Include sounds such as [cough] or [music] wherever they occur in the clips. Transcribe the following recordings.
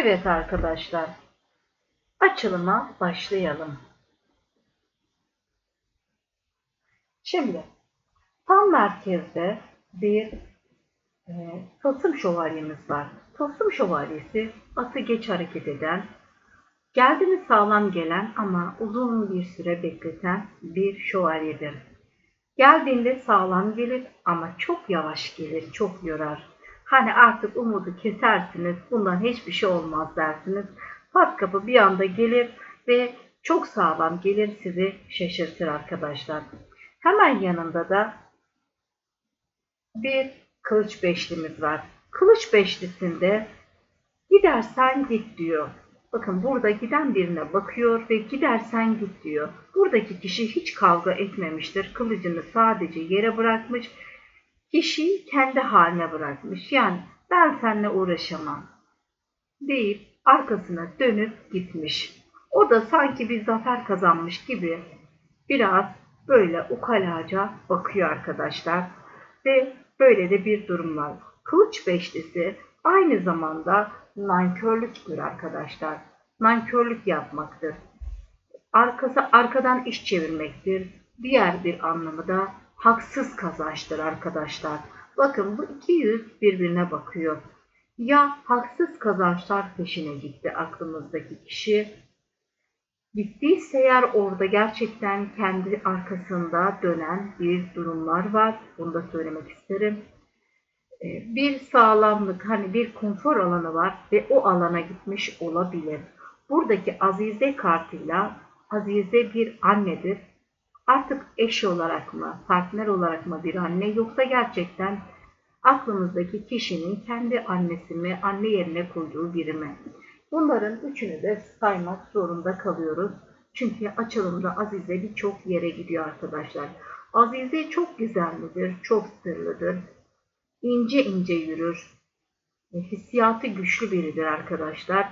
Evet arkadaşlar, açılıma başlayalım. Şimdi tam merkezde bir e, tılsım şövalyemiz var. Tılsım şövalyesi atı geç hareket eden, geldi mi sağlam gelen ama uzun bir süre bekleten bir şövalyedir. Geldiğinde sağlam gelir ama çok yavaş gelir, çok yorar. Hani artık umudu kesersiniz, bundan hiçbir şey olmaz dersiniz. Pat kapı bir anda gelir ve çok sağlam gelir sizi şaşırtır arkadaşlar. Hemen yanında da bir kılıç beşlimiz var. Kılıç beşlisinde gidersen git diyor. Bakın burada giden birine bakıyor ve gidersen git diyor. Buradaki kişi hiç kavga etmemiştir. Kılıcını sadece yere bırakmış kişiyi kendi haline bırakmış. Yani ben seninle uğraşamam deyip arkasına dönüp gitmiş. O da sanki bir zafer kazanmış gibi biraz böyle ukalaca bakıyor arkadaşlar. Ve böyle de bir durum var. Kılıç beşlisi aynı zamanda nankörlüktür arkadaşlar. Nankörlük yapmaktır. Arkası arkadan iş çevirmektir. Diğer bir anlamı da haksız kazançtır arkadaşlar. Bakın bu iki yüz birbirine bakıyor. Ya haksız kazançlar peşine gitti aklımızdaki kişi. Gittiyse eğer orada gerçekten kendi arkasında dönen bir durumlar var. Bunu da söylemek isterim. Ee, bir sağlamlık, hani bir konfor alanı var ve o alana gitmiş olabilir. Buradaki Azize kartıyla Azize bir annedir Artık eş olarak mı, partner olarak mı bir anne yoksa gerçekten aklımızdaki kişinin kendi annesi mi, anne yerine koyduğu biri mi? Bunların üçünü de saymak zorunda kalıyoruz. Çünkü açılımda Azize birçok yere gidiyor arkadaşlar. Azize çok gizemlidir, çok sırlıdır. ince ince yürür. Hissiyatı güçlü biridir arkadaşlar.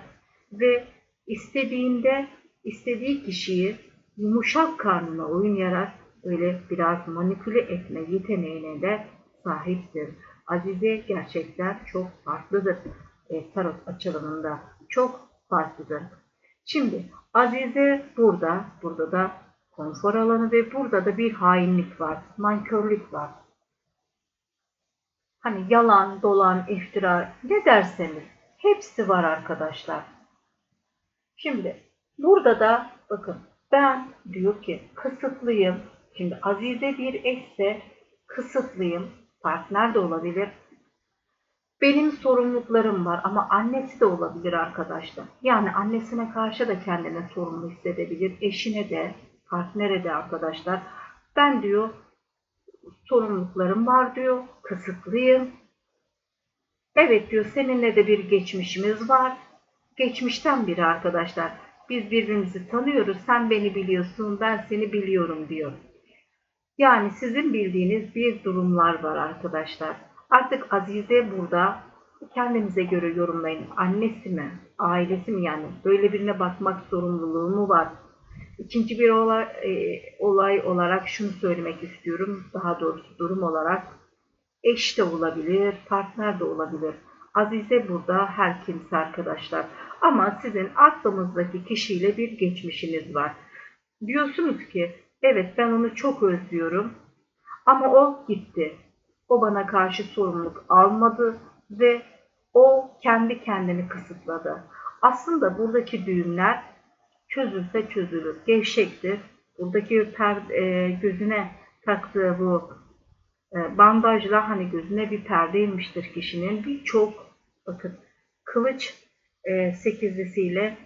Ve istediğinde istediği kişiyi yumuşak karnına oynayarak öyle biraz manipüle etme yeteneğine de sahiptir. Azize gerçekten çok farklıdır. E, tarot açılımında çok farklıdır. Şimdi Azize burada, burada da konfor alanı ve burada da bir hainlik var, nankörlük var. Hani yalan, dolan, iftira ne derseniz hepsi var arkadaşlar. Şimdi burada da bakın ben diyor ki kısıtlıyım. Şimdi Azize bir eşse kısıtlıyım. Partner de olabilir. Benim sorumluluklarım var ama annesi de olabilir arkadaşlar. Yani annesine karşı da kendine sorumlu hissedebilir. Eşine de, partnere de arkadaşlar. Ben diyor sorumluluklarım var diyor. Kısıtlıyım. Evet diyor seninle de bir geçmişimiz var. Geçmişten biri arkadaşlar. Biz birbirimizi tanıyoruz. Sen beni biliyorsun, ben seni biliyorum diyor. Yani sizin bildiğiniz bir durumlar var arkadaşlar. Artık Azize burada kendinize göre yorumlayın. Annesi mi, ailesi mi yani böyle birine bakmak zorunluluğu mu var? İkinci bir olay, e, olay olarak şunu söylemek istiyorum. Daha doğrusu durum olarak eş de olabilir, partner de olabilir. Azize burada her kimse arkadaşlar. Ama sizin aklımızdaki kişiyle bir geçmişiniz var. Diyorsunuz ki evet ben onu çok özlüyorum ama o gitti. O bana karşı sorumluluk almadı ve o kendi kendini kısıtladı. Aslında buradaki düğümler çözülse çözülür. Gevşektir. Buradaki per, e, gözüne taktığı bu e, bandajla hani gözüne bir perde inmiştir kişinin. Birçok bakın kılıç e, sekizlisiyle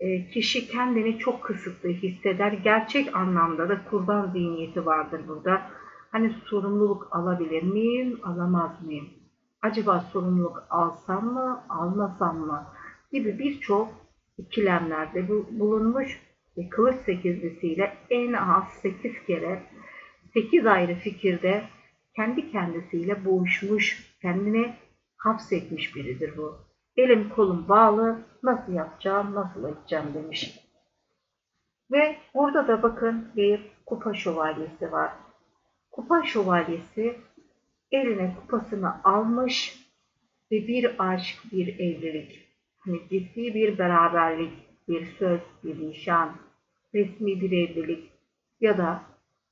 e, kişi kendini çok kısıtlı hisseder. Gerçek anlamda da kurban zihniyeti vardır burada. Hani sorumluluk alabilir miyim, alamaz mıyım? Acaba sorumluluk alsam mı, almasam mı? Gibi birçok ikilemlerde bu- bulunmuş ve kılıç sekizlisiyle en az 8 kere 8 ayrı fikirde kendi kendisiyle boğuşmuş, kendini hapsetmiş biridir bu. Elim kolum bağlı, nasıl yapacağım, nasıl edeceğim demiş. Ve burada da bakın bir kupa şövalyesi var. Kupa şövalyesi eline kupasını almış ve bir aşk, bir evlilik, hani ciddi bir beraberlik, bir söz, bir nişan, resmi bir evlilik ya da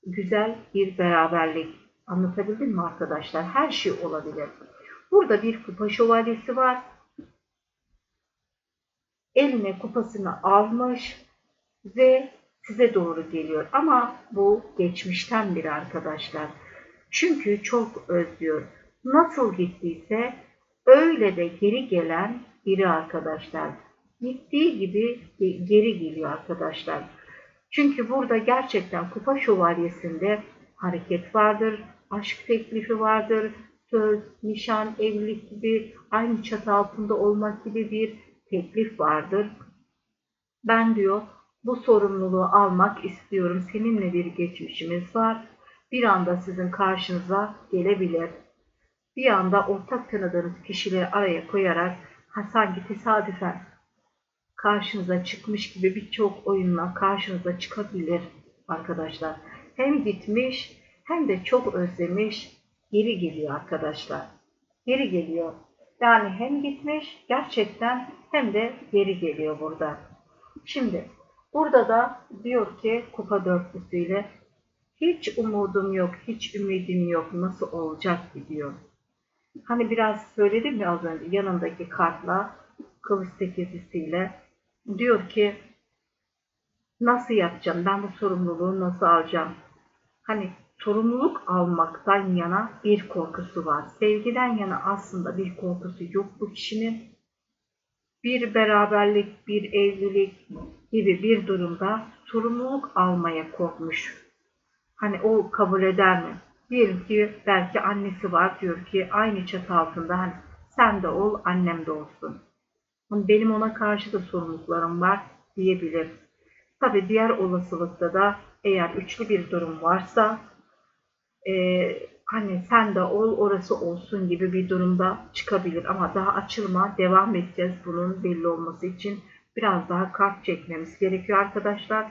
güzel bir beraberlik. Anlatabildim mi arkadaşlar? Her şey olabilir. Burada bir kupa şövalyesi var. Eline kupasını almış ve size doğru geliyor. Ama bu geçmişten biri arkadaşlar. Çünkü çok özlüyor. Nasıl gittiyse öyle de geri gelen biri arkadaşlar. Gittiği gibi ge- geri geliyor arkadaşlar. Çünkü burada gerçekten kupa şövalyesinde hareket vardır, aşk teklifi vardır, söz, nişan, evlilik gibi aynı çatı altında olmak gibi bir teklif vardır. Ben diyor bu sorumluluğu almak istiyorum. Seninle bir geçmişimiz var. Bir anda sizin karşınıza gelebilir. Bir anda ortak tanıdığınız kişileri araya koyarak ha, sanki tesadüfen karşınıza çıkmış gibi birçok oyunla karşınıza çıkabilir arkadaşlar. Hem gitmiş hem de çok özlemiş geri geliyor arkadaşlar. Geri geliyor. Yani hem gitmiş gerçekten hem de geri geliyor burada. Şimdi burada da diyor ki kupa dörtlüsüyle hiç umudum yok, hiç ümidim yok, nasıl olacak diyor. Hani biraz söyledim ya az önce yanındaki kartla kılıç sekizlisiyle diyor ki nasıl yapacağım, ben bu sorumluluğu nasıl alacağım? Hani sorumluluk almaktan yana bir korkusu var. Sevgiden yana aslında bir korkusu yok bu kişinin. Bir beraberlik, bir evlilik gibi bir durumda sorumluluk almaya korkmuş. Hani o kabul eder mi? Diyelim ki belki annesi var diyor ki aynı çatı altında hani sen de ol annem de olsun. Hani benim ona karşı da sorumluluklarım var diyebilir. Tabi diğer olasılıkta da eğer üçlü bir durum varsa e, hani sen de ol orası olsun gibi bir durumda çıkabilir. Ama daha açılma devam edeceğiz bunun belli olması için. Biraz daha kart çekmemiz gerekiyor arkadaşlar.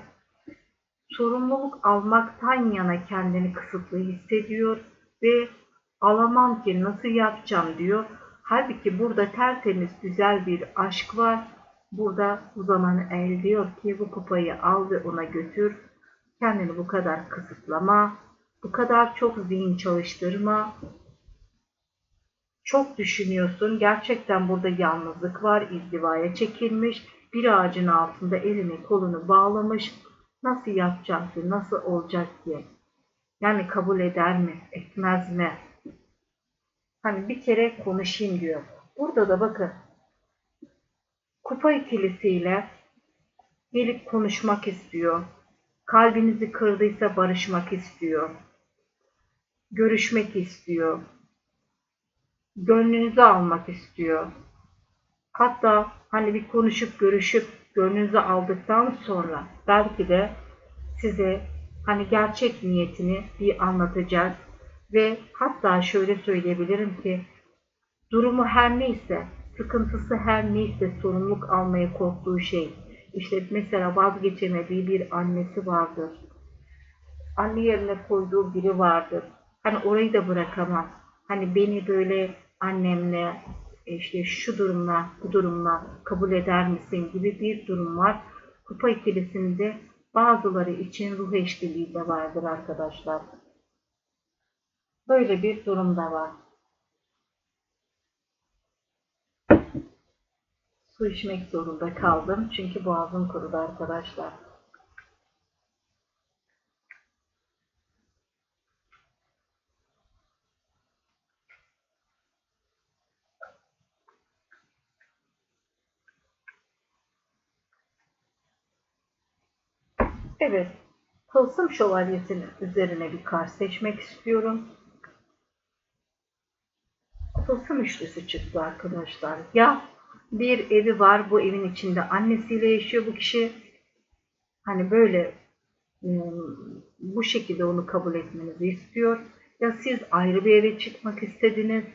Sorumluluk almaktan yana kendini kısıtlı hissediyor ve alamam ki nasıl yapacağım diyor. Halbuki burada tertemiz güzel bir aşk var. Burada bu zaman el diyor ki bu kupayı al ve ona götür. Kendini bu kadar kısıtlama. Bu kadar çok zihin çalıştırma. Çok düşünüyorsun. Gerçekten burada yalnızlık var. İzdivaya çekilmiş. Bir ağacın altında elini kolunu bağlamış. Nasıl yapacak ki? Nasıl olacak ki? Yani kabul eder mi? Etmez mi? Hani bir kere konuşayım diyor. Burada da bakın kupa ikilisiyle gelip konuşmak istiyor. Kalbinizi kırdıysa barışmak istiyor. Görüşmek istiyor. Gönlünüzü almak istiyor. Hatta hani bir konuşup görüşüp gönlünüzü aldıktan sonra belki de size hani gerçek niyetini bir anlatacak ve hatta şöyle söyleyebilirim ki durumu her neyse, sıkıntısı her neyse sorumluluk almaya korktuğu şey. İşte mesela vazgeçemediği bir annesi vardır. Anne yerine koyduğu biri vardır. Hani orayı da bırakamaz. Hani beni böyle annemle işte şu durumla bu durumla kabul eder misin gibi bir durum var. Kupa ikilisinde bazıları için ruh eşliliği de vardır arkadaşlar. Böyle bir durum da var. Su içmek zorunda kaldım çünkü boğazım kurudu arkadaşlar. Evet, Tılsım Şövalyesi'nin üzerine bir kart seçmek istiyorum. Tılsım üçlüsü çıktı arkadaşlar. Ya bir evi var, bu evin içinde annesiyle yaşıyor bu kişi. Hani böyle ım, bu şekilde onu kabul etmenizi istiyor. Ya siz ayrı bir eve çıkmak istediniz.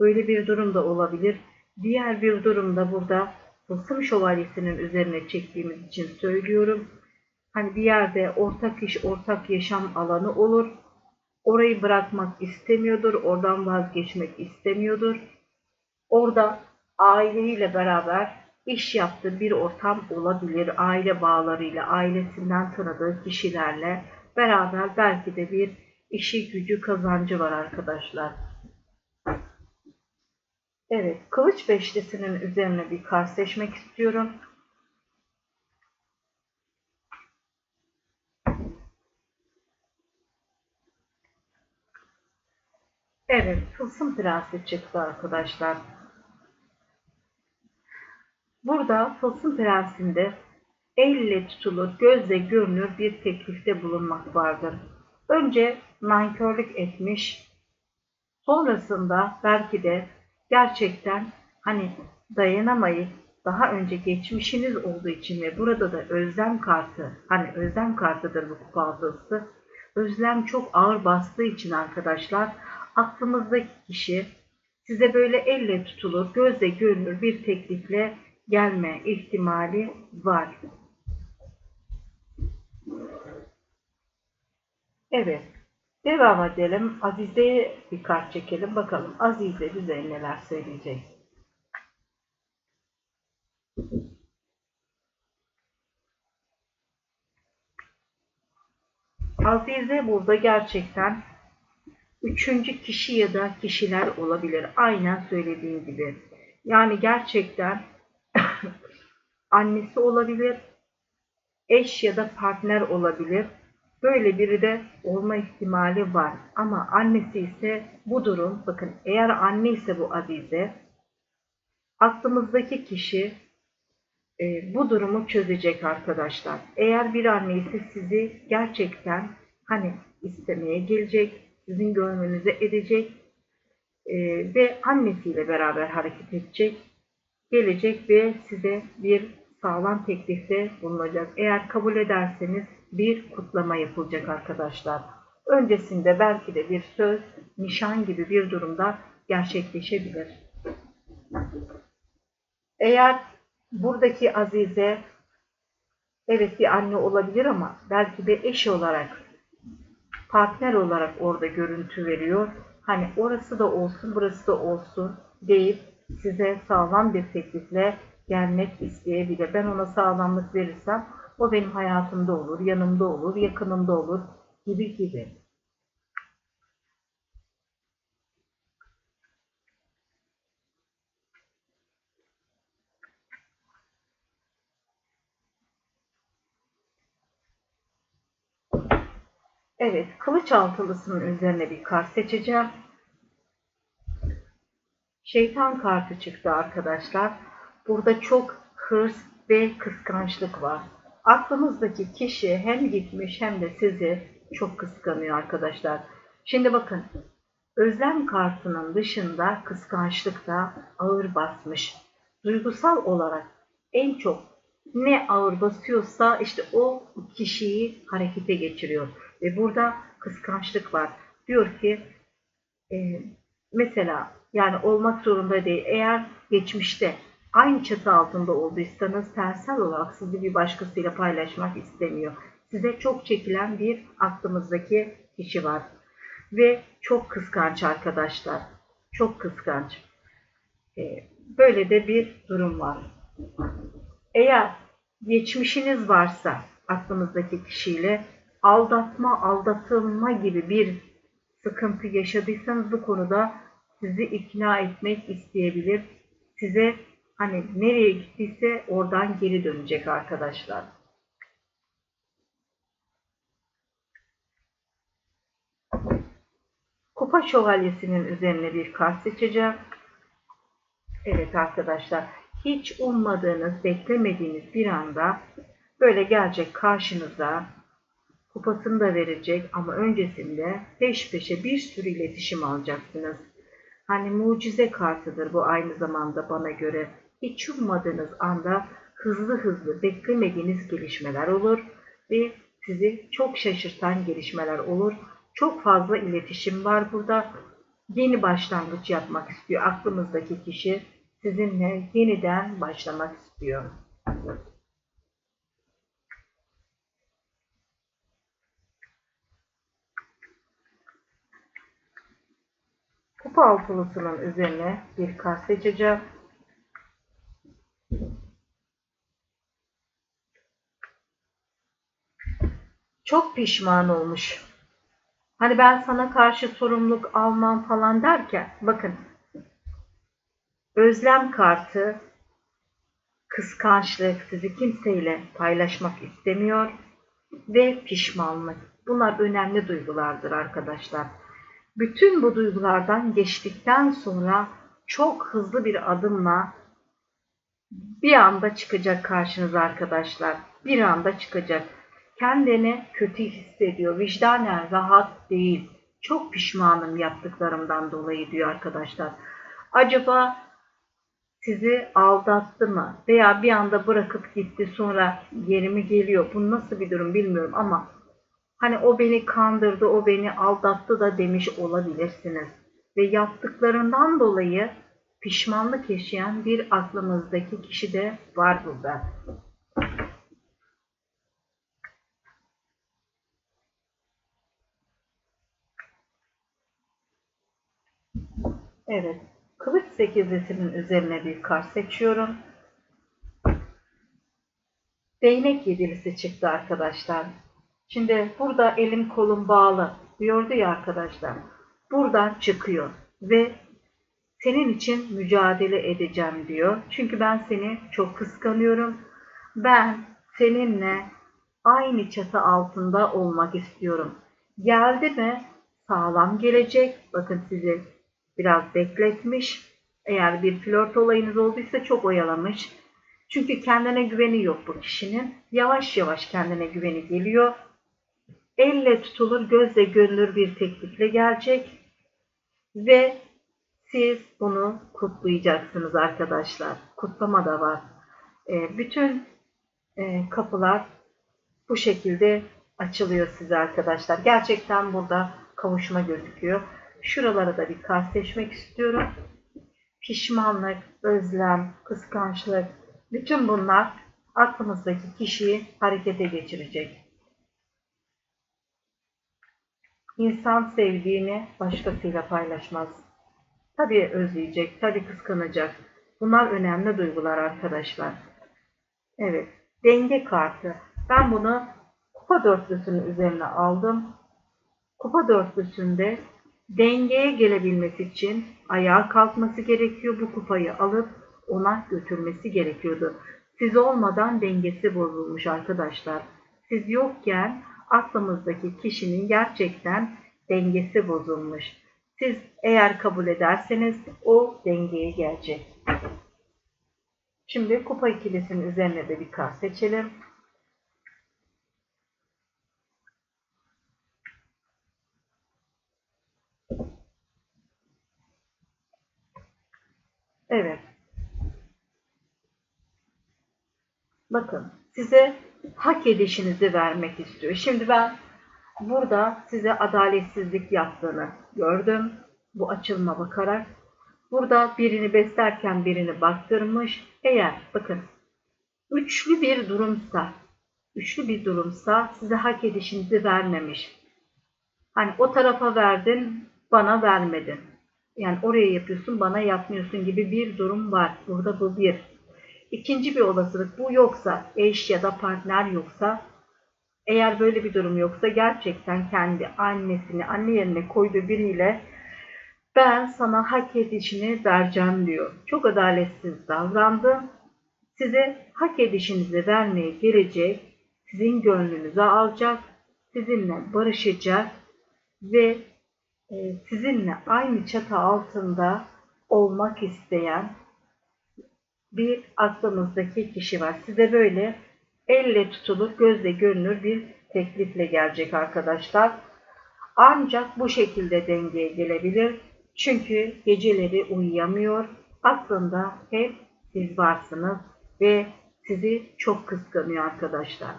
Böyle bir durum da olabilir. Diğer bir durumda burada Tılsım Şövalyesi'nin üzerine çektiğimiz için söylüyorum. Hani bir yerde ortak iş, ortak yaşam alanı olur. Orayı bırakmak istemiyordur, oradan vazgeçmek istemiyordur. Orada aileyle beraber iş yaptığı bir ortam olabilir. Aile bağlarıyla, ailesinden tanıdığı kişilerle beraber belki de bir işi gücü kazancı var arkadaşlar. Evet, kılıç beşlisinin üzerine bir kart seçmek istiyorum. Evet, tılsım prensi çıktı arkadaşlar. Burada tılsım prensinde elle tutulur, gözle görünür bir teklifte bulunmak vardır. Önce nankörlük etmiş, sonrasında belki de gerçekten hani dayanamayıp daha önce geçmişiniz olduğu için ve burada da özlem kartı, hani özlem kartıdır bu kupa. Özlem çok ağır bastığı için arkadaşlar aklımızdaki kişi size böyle elle tutulur, gözle görünür bir teklifle gelme ihtimali var. Evet. Devam edelim. Azize'ye bir kart çekelim. Bakalım Azize bize neler söyleyecek. Azize burada gerçekten üçüncü kişi ya da kişiler olabilir. Aynen söylediğim gibi. Yani gerçekten [coughs] annesi olabilir, eş ya da partner olabilir. Böyle biri de olma ihtimali var. Ama annesi ise bu durum, bakın eğer anne ise bu Azize, aklımızdaki kişi e, bu durumu çözecek arkadaşlar. Eğer bir anne ise sizi gerçekten hani istemeye gelecek, sizin gönlünüze edecek e, ve annesiyle beraber hareket edecek, gelecek ve size bir sağlam teklifte bulunacak. Eğer kabul ederseniz bir kutlama yapılacak arkadaşlar. Öncesinde belki de bir söz, nişan gibi bir durumda gerçekleşebilir. Eğer buradaki Azize evet bir anne olabilir ama belki de eş olarak partner olarak orada görüntü veriyor. Hani orası da olsun, burası da olsun deyip size sağlam bir teklifle gelmek isteyebilir. Ben ona sağlamlık verirsem o benim hayatımda olur, yanımda olur, yakınımda olur gibi gibi. Evet, kılıç altılısının üzerine bir kart seçeceğim. Şeytan kartı çıktı arkadaşlar. Burada çok hırs ve kıskançlık var. Aklımızdaki kişi hem gitmiş hem de sizi çok kıskanıyor arkadaşlar. Şimdi bakın özlem kartının dışında kıskançlık da ağır basmış. Duygusal olarak en çok ne ağır basıyorsa işte o kişiyi harekete geçiriyor. Ve burada kıskançlık var. Diyor ki e, mesela yani olmak zorunda değil. Eğer geçmişte aynı çatı altında olduysanız tersel olarak sizi bir başkasıyla paylaşmak istemiyor. Size çok çekilen bir aklımızdaki kişi var. Ve çok kıskanç arkadaşlar. Çok kıskanç. E, böyle de bir durum var. Eğer geçmişiniz varsa aklınızdaki kişiyle aldatma, aldatılma gibi bir sıkıntı yaşadıysanız bu konuda sizi ikna etmek isteyebilir. Size hani nereye gittiyse oradan geri dönecek arkadaşlar. Kupa şövalyesinin üzerine bir kart seçeceğim. Evet arkadaşlar hiç ummadığınız, beklemediğiniz bir anda böyle gelecek karşınıza kupasını da verecek ama öncesinde peş peşe bir sürü iletişim alacaksınız. Hani mucize kartıdır bu aynı zamanda bana göre. Hiç ummadığınız anda hızlı hızlı beklemediğiniz gelişmeler olur ve sizi çok şaşırtan gelişmeler olur. Çok fazla iletişim var burada. Yeni başlangıç yapmak istiyor aklımızdaki kişi. Sizinle yeniden başlamak istiyor. Kupa altılısının üzerine bir kart seçeceğim. Çok pişman olmuş. Hani ben sana karşı sorumluluk almam falan derken bakın özlem kartı kıskançlık sizi kimseyle paylaşmak istemiyor ve pişmanlık. Bunlar önemli duygulardır arkadaşlar. Bütün bu duygulardan geçtikten sonra çok hızlı bir adımla bir anda çıkacak karşınıza arkadaşlar. Bir anda çıkacak. Kendini kötü hissediyor. Vicdanen rahat değil. Çok pişmanım yaptıklarımdan dolayı diyor arkadaşlar. Acaba sizi aldattı mı? Veya bir anda bırakıp gitti sonra geri mi geliyor? Bu nasıl bir durum bilmiyorum ama hani o beni kandırdı, o beni aldattı da demiş olabilirsiniz. Ve yaptıklarından dolayı pişmanlık yaşayan bir aklımızdaki kişi de var burada. Evet. Kılıç sekizlisinin üzerine bir kart seçiyorum. Değnek yedilisi çıktı arkadaşlar. Şimdi burada elim kolum bağlı diyordu ya arkadaşlar. Buradan çıkıyor ve senin için mücadele edeceğim diyor. Çünkü ben seni çok kıskanıyorum. Ben seninle aynı çatı altında olmak istiyorum. Geldi mi sağlam gelecek. Bakın sizi biraz bekletmiş. Eğer bir flört olayınız olduysa çok oyalamış. Çünkü kendine güveni yok bu kişinin. Yavaş yavaş kendine güveni geliyor. Elle tutulur, gözle görülür bir teklifle gelecek. Ve siz bunu kutlayacaksınız arkadaşlar. Kutlama da var. E, bütün e, kapılar bu şekilde açılıyor size arkadaşlar. Gerçekten burada kavuşma gözüküyor. Şuralara da bir kart seçmek istiyorum. Pişmanlık, özlem, kıskançlık, bütün bunlar aklımızdaki kişiyi harekete geçirecek. İnsan sevdiğini başkasıyla paylaşmaz. Tabii özleyecek, tabii kıskanacak. Bunlar önemli duygular arkadaşlar. Evet, denge kartı. Ben bunu kupa dörtlüsünün üzerine aldım. Kupa dörtlüsünde dengeye gelebilmesi için ayağa kalkması gerekiyor. Bu kupayı alıp ona götürmesi gerekiyordu. Siz olmadan dengesi bozulmuş arkadaşlar. Siz yokken aklımızdaki kişinin gerçekten dengesi bozulmuş. Siz eğer kabul ederseniz o dengeye gelecek. Şimdi kupa ikilisinin üzerine de bir kart seçelim. Evet. Bakın size hak edişinizi vermek istiyor. Şimdi ben burada size adaletsizlik yaptığını gördüm. Bu açılma bakarak. Burada birini beslerken birini baktırmış. Eğer bakın üçlü bir durumsa, üçlü bir durumsa size hak edişinizi vermemiş. Hani o tarafa verdin, bana vermedin. Yani oraya yapıyorsun, bana yapmıyorsun gibi bir durum var. Burada bu bir. İkinci bir olasılık bu yoksa, eş ya da partner yoksa, eğer böyle bir durum yoksa gerçekten kendi annesini anne yerine koyduğu biriyle ben sana hak edişini vereceğim diyor. Çok adaletsiz davrandı. Size hak edişinizi vermeye gelecek, sizin gönlünüzü alacak, sizinle barışacak ve e, sizinle aynı çatı altında olmak isteyen bir aklınızdaki kişi var. Size böyle elle tutulur, gözle görünür bir teklifle gelecek arkadaşlar. Ancak bu şekilde dengeye gelebilir. Çünkü geceleri uyuyamıyor. Aklında hep siz varsınız ve sizi çok kıskanıyor arkadaşlar.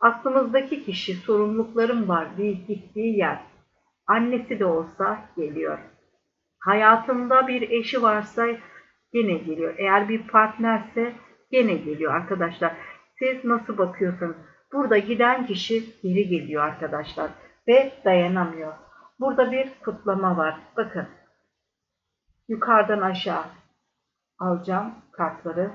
Aklımızdaki kişi sorumluluklarım var deyip gittiği yer. Annesi de olsa geliyor. Hayatında bir eşi varsa gene geliyor. Eğer bir partnerse gene geliyor arkadaşlar. Siz nasıl bakıyorsunuz? Burada giden kişi geri geliyor arkadaşlar ve dayanamıyor. Burada bir kutlama var. Bakın. Yukarıdan aşağı alacağım kartları.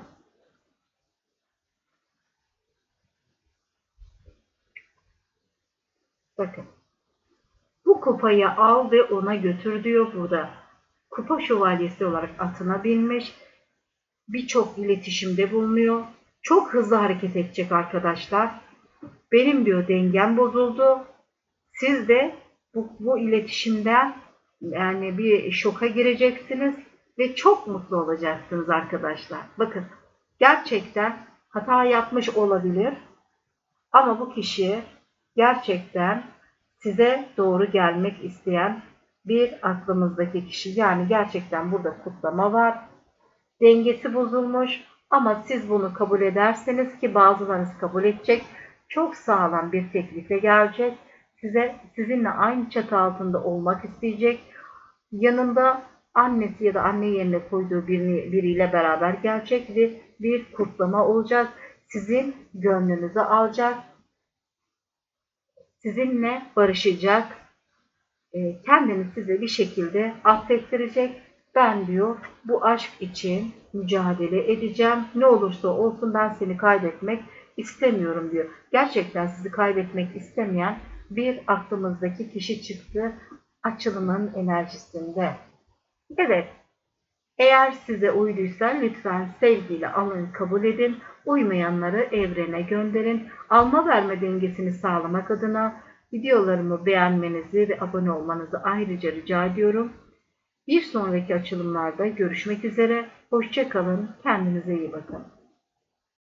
Bakın. Bu kupayı al ve ona götür diyor burada. Kupa şövalyesi olarak atına binmiş. Birçok iletişimde bulunuyor. Çok hızlı hareket edecek arkadaşlar. Benim diyor dengem bozuldu. Siz de bu, bu iletişimden yani bir şoka gireceksiniz ve çok mutlu olacaksınız arkadaşlar. Bakın gerçekten hata yapmış olabilir ama bu kişi gerçekten size doğru gelmek isteyen bir aklımızdaki kişi. Yani gerçekten burada kutlama var. Dengesi bozulmuş ama siz bunu kabul ederseniz ki bazılarınız kabul edecek. Çok sağlam bir teklifle gelecek. Size sizinle aynı çatı altında olmak isteyecek. Yanında annesi ya da anne yerine koyduğu birini, biriyle beraber gelecek ve bir kutlama olacak. Sizin gönlünüzü alacak. Sizinle barışacak. E, kendini size bir şekilde affettirecek. Ben diyor bu aşk için mücadele edeceğim. Ne olursa olsun ben seni kaybetmek istemiyorum diyor. Gerçekten sizi kaybetmek istemeyen bir aklımızdaki kişi çıktı açılımın enerjisinde. Evet, eğer size uyduysa lütfen sevgiyle alın, kabul edin. Uymayanları evrene gönderin. Alma verme dengesini sağlamak adına videolarımı beğenmenizi ve abone olmanızı ayrıca rica ediyorum. Bir sonraki açılımlarda görüşmek üzere. Hoşçakalın. Kendinize iyi bakın.